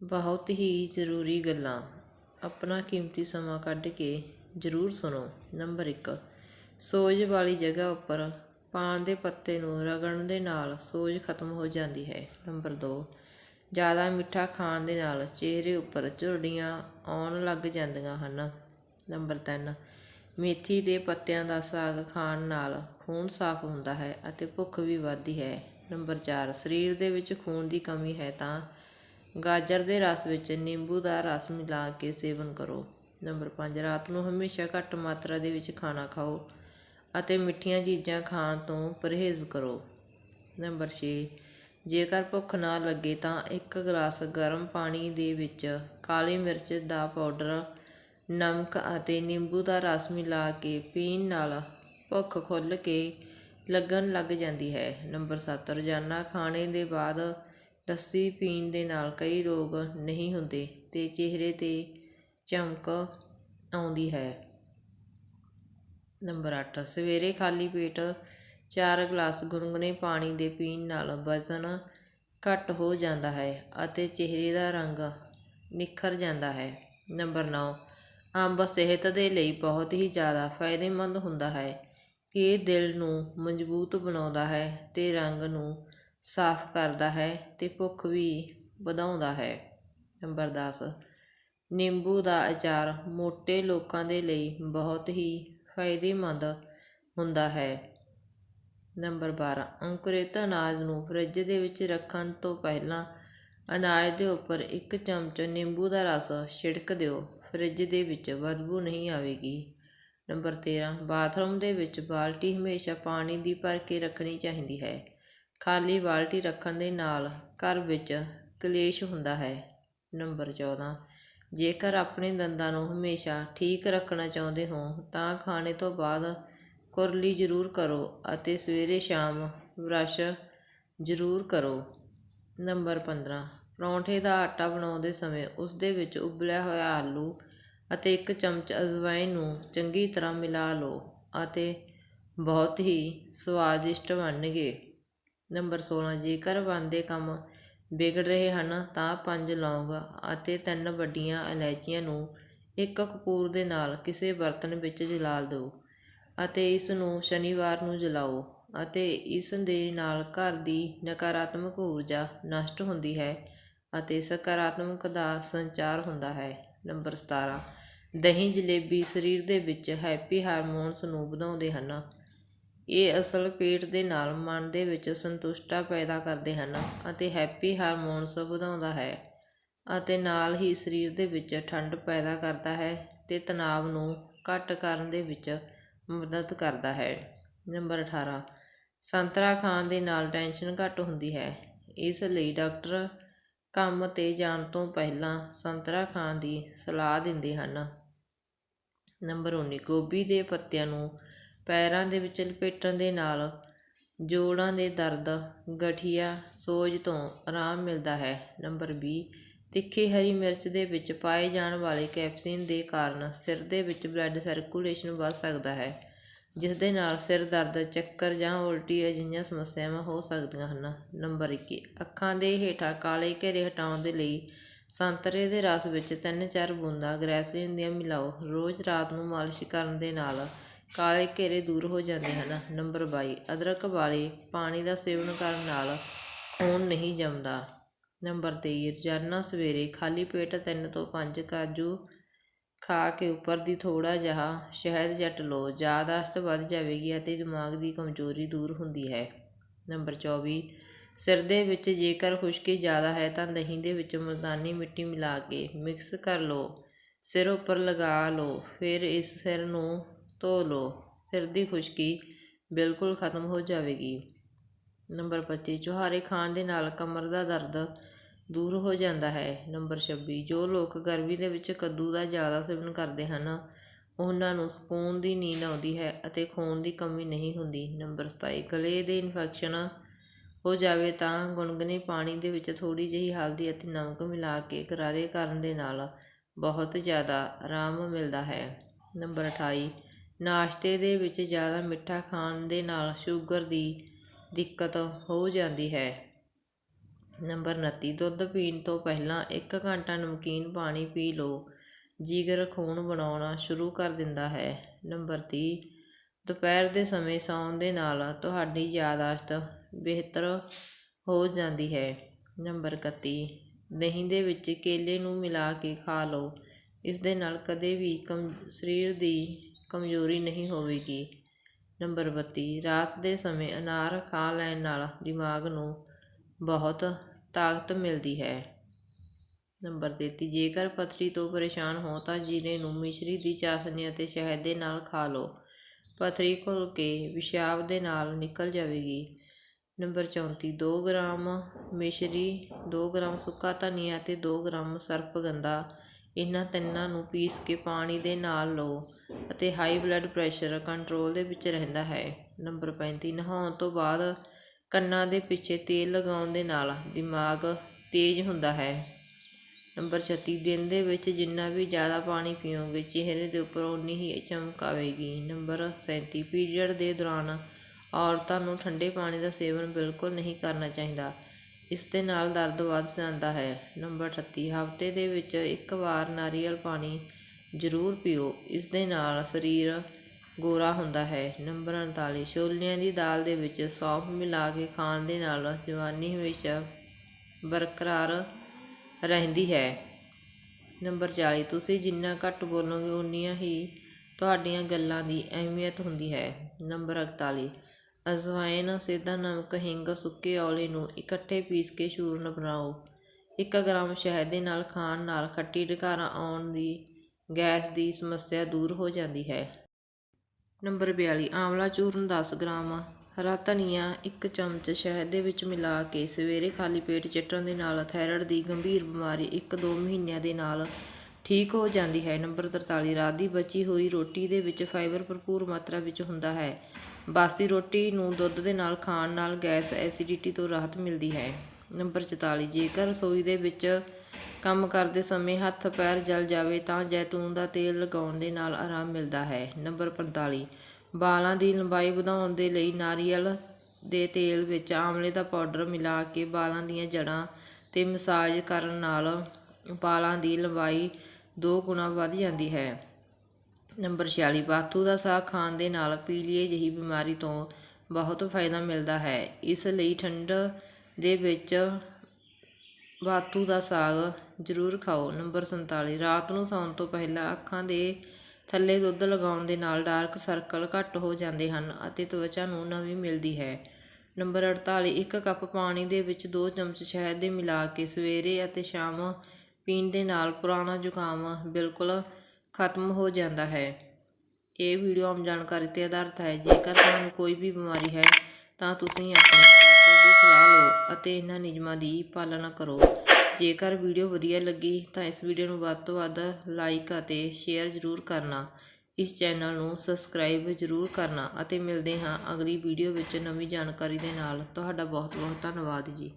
ਬਹੁਤ ਹੀ ਜ਼ਰੂਰੀ ਗੱਲਾਂ। ਆਪਣਾ ਕੀਮਤੀ ਸਮਾਂ ਕੱਢ ਕੇ ਜ਼ਰੂਰ ਸੁਣੋ। ਨੰਬਰ 1 ਸੋਜ ਵਾਲੀ ਜਗ੍ਹਾ ਉੱਪਰ ਪਾਨ ਦੇ ਪੱਤੇ ਨੂੰ ਰਗੜਨ ਦੇ ਨਾਲ ਸੋਜ ਖਤਮ ਹੋ ਜਾਂਦੀ ਹੈ। ਨੰਬਰ 2 ਜ਼ਿਆਦਾ ਮਿੱਠਾ ਖਾਣ ਦੇ ਨਾਲ ਚਿਹਰੇ ਉੱਪਰ ਝੁਰੜੀਆਂ ਆਉਣ ਲੱਗ ਜਾਂਦੀਆਂ ਹਨ। ਨੰਬਰ 3 ਮੇਥੀ ਦੇ ਪੱਤਿਆਂ ਦਾ ਸਾਗ ਖਾਣ ਨਾਲ ਖੂਨ ਸਾਫ਼ ਹੁੰਦਾ ਹੈ ਅਤੇ ਭੁੱਖ ਵੀ ਵੱਧਦੀ ਹੈ। ਨੰਬਰ 4 ਸਰੀਰ ਦੇ ਵਿੱਚ ਖੂਨ ਦੀ ਕਮੀ ਹੈ ਤਾਂ ਗਾਜਰ ਦੇ ਰਸ ਵਿੱਚ ਨਿੰਬੂ ਦਾ ਰਸ ਮਿਲਾ ਕੇ ਸੇਵਨ ਕਰੋ। ਨੰਬਰ 5 ਰਾਤ ਨੂੰ ਹਮੇਸ਼ਾ ਘੱਟ ਮਾਤਰਾ ਦੇ ਵਿੱਚ ਖਾਣਾ ਖਾਓ ਅਤੇ ਮਿੱਠੀਆਂ ਚੀਜ਼ਾਂ ਖਾਣ ਤੋਂ ਪਰਹੇਜ਼ ਕਰੋ। ਨੰਬਰ 6 ਜੇਕਰ ਭੁੱਖ ਨਾ ਲੱਗੇ ਤਾਂ ਇੱਕ ਗਲਾਸ ਗਰਮ ਪਾਣੀ ਦੇ ਵਿੱਚ ਕਾਲੀ ਮਿਰਚ ਦਾ ਪਾਊਡਰ, ਨਮਕ ਅਤੇ ਨਿੰਬੂ ਦਾ ਰਸ ਮਿਲਾ ਕੇ ਪੀਣ ਨਾਲ ਭੁੱਖ ਖੁੱਲ੍ਹ ਕੇ ਲੱਗਣ ਲੱਗ ਜਾਂਦੀ ਹੈ। ਨੰਬਰ 7 ਰੋਜ਼ਾਨਾ ਖਾਣੇ ਦੇ ਬਾਅਦ ਲੱਸੀ ਪੀਣ ਦੇ ਨਾਲ ਕਈ ਰੋਗ ਨਹੀਂ ਹੁੰਦੇ ਅਤੇ ਚਿਹਰੇ ਤੇ ਚਮਕ ਆਉਂਦੀ ਹੈ। ਨੰਬਰ ਅੱਠ, ਸਵੇਰੇ ਖਾਲੀ ਪੇਟ ਚਾਰ ਗਲਾਸ ਗੁਨਗੁਨੇ ਪਾਣੀ ਦੇ ਪੀਣ ਨਾਲ ਵਜ਼ਨ ਘੱਟ ਹੋ ਜਾਂਦਾ ਹੈ ਅਤੇ ਚਿਹਰੇ ਦਾ ਰੰਗ ਨਿਖਰ ਜਾਂਦਾ ਹੈ। ਨੰਬਰ 9 ਅੰਬ ਸਿਹਤ ਦੇ ਲਈ ਬਹੁਤ ਹੀ ਜ਼ਿਆਦਾ ਫਾਇਦੇਮੰਦ ਹੁੰਦਾ ਹੈ। ਇਹ ਦਿਲ ਨੂੰ ਮਜ਼ਬੂਤ ਬਣਾਉਂਦਾ ਹੈ ਤੇ ਰੰਗ ਨੂੰ ਸਾਫ਼ ਕਰਦਾ ਹੈ ਅਤੇ ਭੁੱਖ ਵੀ ਵਧਾਉਂਦਾ ਹੈ। ਨੰਬਰ ਦਸ। ਨਿੰਬੂ ਦਾ ਅਚਾਰ ਮੋਟੇ ਲੋਕਾਂ ਦੇ ਲਈ ਬਹੁਤ ਹੀ ਫਾਇਦੇਮੰਦ ਹੁੰਦਾ ਹੈ। ਨੰਬਰ 12 ਅੰਕੁਰਿਤ ਅਨਾਜ ਨੂੰ ਫਰਿੱਜ ਦੇ ਵਿੱਚ ਰੱਖਣ ਤੋਂ ਪਹਿਲਾਂ ਅਨਾਜ ਦੇ ਉੱਪਰ ਇੱਕ ਚਮਚ ਨਿੰਬੂ ਦਾ ਰਸ ਛਿੜਕ ਦਿਓ। ਫਰਿੱਜ ਦੇ ਵਿੱਚ ਬਦਬੂ ਨਹੀਂ ਆਵੇਗੀ। ਨੰਬਰ 13 ਬਾਥਰੂਮ ਦੇ ਵਿੱਚ ਬਾਲਟੀ ਹਮੇਸ਼ਾ ਪਾਣੀ ਦੀ ਭਰ ਕੇ ਰੱਖਣੀ ਚਾਹੀਦੀ ਹੈ। ਖਾਲੀ ਬਾਲਟੀ ਰੱਖਣ ਦੇ ਨਾਲ ਘਰ ਵਿੱਚ ਕਲੇਸ਼ ਹੁੰਦਾ ਹੈ। ਨੰਬਰ 14 ਜੇਕਰ ਆਪਣੇ ਦੰਦਾਂ ਨੂੰ ਹਮੇਸ਼ਾ ਠੀਕ ਰੱਖਣਾ ਚਾਹੁੰਦੇ ਹੋ, ਤਾਂ ਖਾਣੇ ਤੋਂ ਬਾਅਦ ਕੁਰਲੀ ਜ਼ਰੂਰ ਕਰੋ ਅਤੇ ਸਵੇਰੇ ਸ਼ਾਮ ਬ੍ਰਸ਼ ਜ਼ਰੂਰ ਕਰੋ। ਨੰਬਰ 15 ਪਰੌਂਠੇ ਦਾ ਆਟਾ ਬਣਾਉਂਦੇ ਸਮੇਂ ਉਸ ਦੇ ਵਿੱਚ ਉਬਲਿਆ ਹੋਇਆ ਆਲੂ ਅਤੇ ਇੱਕ ਚਮਚ ਅਜਵਾਇਨ ਨੂੰ ਚੰਗੀ ਤਰ੍ਹਾਂ ਮਿਲਾ ਲਓ ਅਤੇ ਬਹੁਤ ਹੀ ਸਵਾਦਿਸ਼ਟ ਬਣਨਗੇ। ਨੰਬਰ 16 ਜੇਕਰ ਬਣਦੇ ਕੰਮ ਵਿਗੜ ਰਹੇ ਹਨ, ਤਾਂ ਪੰਜ ਲੌਂਗ ਅਤੇ ਤਿੰਨ ਵੱਡੀਆਂ ਇਲਾਇਚੀਆਂ ਨੂੰ ਇੱਕ ਕਪੂਰ ਦੇ ਨਾਲ ਕਿਸੇ ਬਰਤਨ ਵਿੱਚ ਜਲਾ ਦਿਓ ਅਤੇ ਇਸ ਨੂੰ ਸ਼ਨੀਵਾਰ ਨੂੰ ਜਲਾਓ ਅਤੇ ਇਸ ਦੇ ਨਾਲ ਘਰ ਦੀ ਨਕਾਰਾਤਮਕ ਊਰਜਾ ਨਸ਼ਟ ਹੁੰਦੀ ਹੈ ਅਤੇ ਸਕਾਰਾਤਮਕ ਦਾ ਸੰਚਾਰ ਹੁੰਦਾ ਹੈ। ਨੰਬਰ 17 ਦਹੀਂ ਜਲੇਬੀ ਸਰੀਰ ਦੇ ਵਿੱਚ ਹੈਪੀ ਹਾਰਮੋਨਸ ਨੂੰ ਵਧਾਉਂਦੇ ਹਨ ਇਹ ਅਸਲ ਪੇਟ ਦੇ ਨਾਲ ਮਨ ਦੇ ਵਿੱਚ ਸੰਤੁਸ਼ਟਤਾ ਪੈਦਾ ਕਰਦੇ ਹਨ ਅਤੇ ਹੈਪੀ ਹਾਰਮੋਨਸ ਵਧਾਉਂਦਾ ਹੈ ਅਤੇ ਨਾਲ ਹੀ ਸਰੀਰ ਦੇ ਵਿੱਚ ਠੰਡ ਪੈਦਾ ਕਰਦਾ ਹੈ ਤੇ ਤਣਾਅ ਨੂੰ ਘੱਟ ਕਰਨ ਦੇ ਵਿੱਚ ਮਦਦ ਕਰਦਾ ਹੈ। ਨੰਬਰ 18 ਸੰਤਰਾ ਖਾਣ ਦੇ ਨਾਲ ਟੈਨਸ਼ਨ ਘੱਟ ਹੁੰਦੀ ਹੈ। ਇਸ ਲਈ ਡਾਕਟਰ ਕੰਮ ਤੇ ਜਾਣ ਤੋਂ ਪਹਿਲਾਂ ਸੰਤਰਾ ਖਾਣ ਦੀ ਸਲਾਹ ਦਿੰਦੇ ਹਨ। ਨੰਬਰ 19 ਗੋਭੀ ਦੇ ਪੱਤਿਆਂ ਨੂੰ ਪੈਰਾਂ ਦੇ ਵਿੱਚ ਲਪੇਟਣ ਦੇ ਨਾਲ ਜੋੜਾਂ ਦੇ ਦਰਦ, ਗਠੀਆ, ਸੋਜ ਤੋਂ ਆਰਾਮ ਮਿਲਦਾ ਹੈ। ਨੰਬਰ 20 ਤਿੱਖੀ ਹਰੀ ਮਿਰਚ ਦੇ ਵਿੱਚ ਪਾਏ ਜਾਣ ਵਾਲੇ ਕੈਪਸੀਨ ਦੇ ਕਾਰਨ ਸਿਰ ਦੇ ਵਿੱਚ ਬਲੱਡ ਸਰਕੂਲੇਸ਼ਨ ਵੱਧ ਸਕਦਾ ਹੈ ਜਿਸ ਦੇ ਨਾਲ ਸਿਰ ਦਰਦ, ਚੱਕਰ ਜਾਂ ਉਲਟੀ ਅਜਿਹੀਆਂ ਸਮੱਸਿਆਵਾਂ ਹੋ ਸਕਦੀਆਂ ਹਨ। ਨੰਬਰ 21 ਅੱਖਾਂ ਦੇ ਹੇਠਾਂ ਕਾਲੇ ਘੇਰੇ ਹਟਾਉਣ ਦੇ ਲਈ ਸੰਤਰੇ ਦੇ ਰਸ ਵਿੱਚ 3-4 ਬੂੰਦਾਂ ਗ੍ਰੈਸਲੀਨ ਦੀਆਂ ਮਿਲਾਓ। ਰੋਜ਼ ਰਾਤ ਨੂੰ ਮਾਲਿਸ਼ ਕਰਨ ਦੇ ਨਾਲ ਕਾਲੇ ਘੇਰੇ ਦੂਰ ਹੋ ਜਾਂਦੇ ਹਨ। ਨੰਬਰ ਬਾਈ, ਅਦਰਕ ਵਾਲੇ ਪਾਣੀ ਦਾ ਸੇਵਨ ਕਰਨ ਨਾਲ ਖੂਨ ਨਹੀਂ ਜੰਮਦਾ। ਨੰਬਰ ਤੇਈ, ਰੋਜ਼ਾਨਾ ਸਵੇਰੇ ਖਾਲੀ ਪੇਟ ਤਿੰਨ ਤੋਂ ਪੰਜ ਕਾਜੂ ਖਾ ਕੇ ਉੱਪਰ ਦੀ ਥੋੜਾ ਜਿਹਾ ਸ਼ਹਿਦ ਜੱਟ ਲਓ। ਯਾਦਾਸ਼ਤ ਵੱਧ ਜਾਵੇਗੀ ਅਤੇ ਦਿਮਾਗ ਦੀ ਕਮਜ਼ੋਰੀ ਦੂਰ ਹੁੰਦੀ ਹੈ। ਨੰਬਰ 24 ਸਿਰ ਦੇ ਵਿੱਚ ਜੇਕਰ ਖੁਸ਼ਕੀ ਜ਼ਿਆਦਾ ਹੈ ਤਾਂ ਦਹੀਂ ਦੇ ਵਿੱਚ ਮੁਲਤਾਨੀ ਮਿੱਟੀ ਮਿਲਾ ਕੇ ਮਿਕਸ ਕਰ ਲਓ। ਸਿਰ ਉੱਪਰ ਲਗਾ ਲਓ, ਫਿਰ ਇਸ ਸਿਰ ਨੂੰ ਧੋ ਲਓ, ਸਿਰ ਦੀ ਖੁਸ਼ਕੀ ਬਿਲਕੁਲ ਖਤਮ ਹੋ ਜਾਵੇਗੀ। ਨੰਬਰ 25 ਚੁਹਾਰੇ ਖਾਣ ਦੇ ਨਾਲ ਕਮਰ ਦਾ ਦਰਦ ਦੂਰ ਹੋ ਜਾਂਦਾ ਹੈ। ਨੰਬਰ 26 ਜੋ ਲੋਕ ਗਰਮੀ ਦੇ ਵਿੱਚ ਕੱਦੂ ਦਾ ਜ਼ਿਆਦਾ ਸੇਵਨ ਕਰਦੇ ਹਨ, ਉਹਨਾਂ ਨੂੰ ਸਕੂਨ ਦੀ ਨੀਂਦ ਆਉਂਦੀ ਹੈ ਅਤੇ ਖੂਨ ਦੀ ਕਮੀ ਨਹੀਂ ਹੁੰਦੀ। ਨੰਬਰ 27 ਗਲੇ ਦੇ ਇਨਫੈਕਸ਼ਨ ਹੋ ਜਾਵੇ ਤਾਂ ਗੁਣਗੁਣੇ ਪਾਣੀ ਦੇ ਵਿੱਚ ਥੋੜੀ ਜਿਹੀ ਹਲਦੀ ਅਤੇ ਨਮਕ ਮਿਲਾ ਕੇ ਗਰਾਰੇ ਕਰਨ ਦੇ ਨਾਲ ਬਹੁਤ ਜ਼ਿਆਦਾ ਆਰਾਮ ਮਿਲਦਾ ਹੈ। ਨੰਬਰ 28 ਨਾਸ਼ਤੇ ਦੇ ਵਿੱਚ ਜ਼ਿਆਦਾ ਮਿੱਠਾ ਖਾਣ ਦੇ ਨਾਲ ਸ਼ੂਗਰ ਦੀ ਦਿੱਕਤ ਹੋ ਜਾਂਦੀ ਹੈ। ਨੰਬਰ 29 ਦੁੱਧ ਪੀਣ ਤੋਂ ਪਹਿਲਾਂ ਇੱਕ ਘੰਟਾ ਨਮਕੀਨ ਪਾਣੀ ਪੀ ਲਓ। ਜਿਗਰ ਖੂਨ ਬਣਾਉਣਾ ਸ਼ੁਰੂ ਕਰ ਦਿੰਦਾ ਹੈ। ਨੰਬਰ ਤੀਹ, ਦੁਪਹਿਰ ਦੇ ਸਮੇਂ ਸੌਣ ਦੇ ਨਾਲ ਤੁਹਾਡੀ ਯਾਦਾਸ਼ਤ ਬਿਹਤਰ ਹੋ ਜਾਂਦੀ ਹੈ। ਨੰਬਰ 31 ਦਹੀਂ ਦੇ ਵਿੱਚ ਕੇਲੇ ਨੂੰ ਮਿਲਾ ਕੇ ਖਾ ਲਓ। ਇਸ ਦੇ ਨਾਲ ਕਦੇ ਵੀ ਕਮ, ਸਰੀਰ ਦੀ ਕਮਜ਼ੋਰੀ ਨਹੀਂ ਹੋਵੇਗੀ। ਨੰਬਰ 32 ਰਾਤ ਦੇ ਸਮੇਂ ਅਨਾਰ ਖਾ ਲੈਣ ਨਾਲ ਦਿਮਾਗ ਨੂੰ ਬਹੁਤ ਤਾਕਤ ਮਿਲਦੀ ਹੈ। ਨੰਬਰ 33 ਜੇਕਰ ਪਥਰੀ ਤੋਂ ਪਰੇਸ਼ਾਨ ਹੋ ਤਾਂ ਜੀਰੇ ਨੂੰ ਮਿਸ਼ਰੀ ਦੀ ਚਾਸ਼ਨੀ ਅਤੇ ਸ਼ਹਿਦ ਦੇ ਨਾਲ ਖਾ ਲਓ। ਪਥਰੀ ਘੁਲ ਕੇ ਪਿਸ਼ਾਬ ਦੇ ਨਾਲ ਨਿਕਲ ਜਾਵੇਗੀ। ਨੰਬਰ 34 2 ਗ੍ਰਾਮ ਮਿਸ਼ਰੀ 2 ਗ੍ਰਾਮ ਸੁੱਕਾ ਧਨੀਆ ਅਤੇ 2 ਗ੍ਰਾਮ ਸਰਪਗੰਦਾ ਇਹਨਾਂ ਤਿੰਨਾਂ ਨੂੰ ਪੀਸ ਕੇ ਪਾਣੀ ਦੇ ਨਾਲ ਲਓ ਅਤੇ ਹਾਈ ਬਲੱਡ ਪ੍ਰੈਸ਼ਰ ਕੰਟਰੋਲ ਦੇ ਵਿੱਚ ਰਹਿੰਦਾ ਹੈ। ਨੰਬਰ 35 ਨਹਾਉਣ ਤੋਂ ਬਾਅਦ ਕੰਨਾਂ ਦੇ ਪਿੱਛੇ ਤੇਲ ਲਗਾਉਣ ਦੇ ਨਾਲ ਦਿਮਾਗ ਤੇਜ਼ ਹੁੰਦਾ ਹੈ। ਨੰਬਰ 36 ਦਿਨ ਦੇ ਵਿੱਚ ਜਿੰਨਾ ਵੀ ਜ਼ਿਆਦਾ ਪਾਣੀ ਪੀਓਗੇ, ਚਿਹਰੇ ਦੇ ਉੱਪਰ ਉਨੀ ਹੀ ਚਮਕ ਆਵੇਗੀ। ਨੰਬਰ 37 ਪੀਰੀਅਡ ਦੇ ਦੌਰਾਨ ਔਰਤਾਂ ਨੂੰ ਠੰਡੇ ਪਾਣੀ ਦਾ ਸੇਵਨ ਬਿਲਕੁਲ ਨਹੀਂ ਕਰਨਾ ਚਾਹੀਦਾ। ਇਸ ਦੇ ਨਾਲ ਦਰਦ ਵੱਧ ਜਾਂਦਾ ਹੈ। ਨੰਬਰ 38 ਹਫ਼ਤੇ ਦੇ ਵਿੱਚ ਇੱਕ ਵਾਰ ਨਾਰੀਅਲ ਪਾਣੀ ਜ਼ਰੂਰ ਪੀਓ। ਇਸ ਦੇ ਨਾਲ ਸਰੀਰ ਗੋਰਾ ਹੁੰਦਾ ਹੈ। ਨੰਬਰ 39 ਛੋਲਿਆਂ ਦੀ ਦਾਲ ਦੇ ਵਿੱਚ ਸੌਂਫ ਮਿਲਾ ਕੇ ਖਾਣ ਦੇ ਨਾਲ ਜਵਾਨੀ ਹਮੇਸ਼ਾ ਬਰਕਰਾਰ ਰਹਿੰਦੀ ਹੈ। ਨੰਬਰ 40 ਤੁਸੀਂ ਜਿੰਨਾ ਘੱਟ ਬੋਲੋਗੇ, ਉਨੀਆਂ ਹੀ ਤੁਹਾਡੀਆਂ ਗੱਲਾਂ ਦੀ ਅਹਿਮੀਅਤ ਹੁੰਦੀ ਹੈ। ਨੰਬਰ 41 ਅਜਵਾਇਨ ਸੇਧਾ ਨਮਕ, ਹਿੰਗ, ਸੁੱਕੇ ਔਲੇ ਨੂੰ ਇਕੱਠੇ ਪੀਸ ਕੇ ਚੂਰਨ ਬਣਾਓ। 1 ਗ੍ਰਾਮ ਸ਼ਹਿਦ ਦੇ ਨਾਲ ਖਾਣ ਨਾਲ ਖੱਟੀ ਢਕਾਰਾਂ ਆਉਣ ਦੀ, ਗੈਸ ਦੀ ਸਮੱਸਿਆ ਦੂਰ ਹੋ ਜਾਂਦੀ ਹੈ। ਨੰਬਰ 42 ਆਮਲਾ ਚੂਰਨ 10 ਗ੍ਰਾਮ, ਹਰਾ ਧਨੀਆ 1 ਚਮਚ ਸ਼ਹਿਦ ਦੇ ਵਿੱਚ ਮਿਲਾ ਕੇ ਸਵੇਰੇ ਖਾਲੀ ਪੇਟ ਚਟਣ ਦੇ ਨਾਲ ਥਾਇਰਾਇਡ ਦੀ ਗੰਭੀਰ ਬਿਮਾਰੀ 1-2 ਮਹੀਨਿਆਂ ਦੇ ਨਾਲ ਠੀਕ ਹੋ ਜਾਂਦੀ ਹੈ। ਨੰਬਰ 43 ਰਾਤ ਦੀ ਬਚੀ ਹੋਈ ਰੋਟੀ ਦੇ ਵਿੱਚ ਫਾਈਬਰ ਭਰਪੂਰ ਮਾਤਰਾ ਵਿੱਚ ਹੁੰਦਾ ਹੈ। ਬਾਸੀ ਰੋਟੀ ਨੂੰ ਦੁੱਧ ਦੇ ਨਾਲ ਖਾਣ ਨਾਲ ਗੈਸ ਐਸਿਡਿਟੀ ਤੋਂ ਰਾਹਤ ਮਿਲਦੀ ਹੈ। ਨੰਬਰ 44 ਜੇਕਰ ਰਸੋਈ ਦੇ ਵਿੱਚ ਕੰਮ ਕਰਦੇ ਸਮੇਂ ਹੱਥ ਪੈਰ ਜਲ ਜਾਵੇ ਤਾਂ ਜੈਤੂਨ ਦਾ ਤੇਲ ਲਗਾਉਣ ਦੇ ਨਾਲ ਆਰਾਮ ਮਿਲਦਾ ਹੈ। ਨੰਬਰ 45 ਵਾਲਾਂ ਦੀ ਲੰਬਾਈ ਵਧਾਉਣ ਦੇ ਲਈ ਨਾਰੀਅਲ ਦੇ ਤੇਲ ਵਿੱਚ ਆਮਲੇ ਦਾ ਪਾਊਡਰ ਮਿਲਾ ਕੇ ਵਾਲਾਂ ਦੀਆਂ ਜੜ੍ਹਾਂ ਤੇ ਮਸਾਜ ਕਰਨ ਨਾਲ ਵਾਲਾਂ ਦੀ ਲੰਬਾਈ 2 ਗੁਣਾ ਵੱਧ ਜਾਂਦੀ ਹੈ। ਨੰਬਰ 46 ਬਾਥੂ ਦਾ ਸਾਗ ਖਾਣ ਦੇ ਨਾਲ ਪੀਲੀਏ ਜਿਹੀ ਬਿਮਾਰੀ ਤੋਂ ਬਹੁਤ ਫਾਇਦਾ ਮਿਲਦਾ ਹੈ। ਇਸ ਲਈ ਠੰਡ ਦੇ ਵਿੱਚ ਬਾਥੂ ਦਾ ਸਾਗ ਜ਼ਰੂਰ ਖਾਓ। ਨੰਬਰ 47 ਰਾਤ ਨੂੰ ਸੌਣ ਤੋਂ ਪਹਿਲਾਂ ਅੱਖਾਂ ਦੇ ਥੱਲੇ ਦੁੱਧ ਲਗਾਉਣ ਦੇ ਨਾਲ ਡਾਰਕ ਸਰਕਲ ਘੱਟ ਹੋ ਜਾਂਦੇ ਹਨ ਅਤੇ ਤਵਚਾ ਨੂੰ ਨਵੀਂ ਮਿਲਦੀ ਹੈ। ਨੰਬਰ 48 ਇੱਕ ਕੱਪ ਪਾਣੀ ਦੇ ਵਿੱਚ 2 ਚਮਚ ਸ਼ਹਿਦ ਦੇ ਮਿਲਾ ਕੇ ਸਵੇਰੇ ਅਤੇ ਸ਼ਾਮ ਪੀਣ ਦੇ ਨਾਲ ਪੁਰਾਣਾ ਜ਼ੁਕਾਮ ਬਿਲਕੁਲ ਖਤਮ ਹੋ ਜਾਂਦਾ ਹੈ। ਇਹ ਵੀਡੀਓ ਆਮ ਜਾਣਕਾਰੀ ਤੇ ਆਧਾਰਿਤ ਹੈ। ਜੇਕਰ ਤੁਹਾਨੂੰ ਕੋਈ ਵੀ ਬਿਮਾਰੀ ਹੈ, ਤਾਂ ਤੁਸੀਂ ਆਪਣੇ ਡਾਕਟਰ ਦੀ ਸਲਾਹ ਲਓ ਅਤੇ ਇਹਨਾਂ ਨਿਯਮਾਂ ਦੀ ਪਾਲਣਾ ਕਰੋ। ਜੇਕਰ ਵੀਡੀਓ ਵਧੀਆ ਲੱਗੀ, ਤਾਂ ਇਸ ਵੀਡੀਓ ਨੂੰ ਵੱਧ ਤੋਂ ਵੱਧ ਲਾਈਕ ਅਤੇ ਸ਼ੇਅਰ ਜ਼ਰੂਰ ਕਰਨਾ। ਇਸ ਚੈਨਲ ਨੂੰ ਸਬਸਕ੍ਰਾਈਬ ਜ਼ਰੂਰ ਕਰਨਾ ਅਤੇ ਮਿਲਦੇ ਹਾਂ ਅਗਲੀ ਵੀਡੀਓ ਵਿੱਚ ਨਵੀਂ ਜਾਣਕਾਰੀ ਦੇ ਨਾਲ। ਤੁਹਾਡਾ ਬਹੁਤ ਬਹੁਤ ਧੰਨਵਾਦ ਜੀ।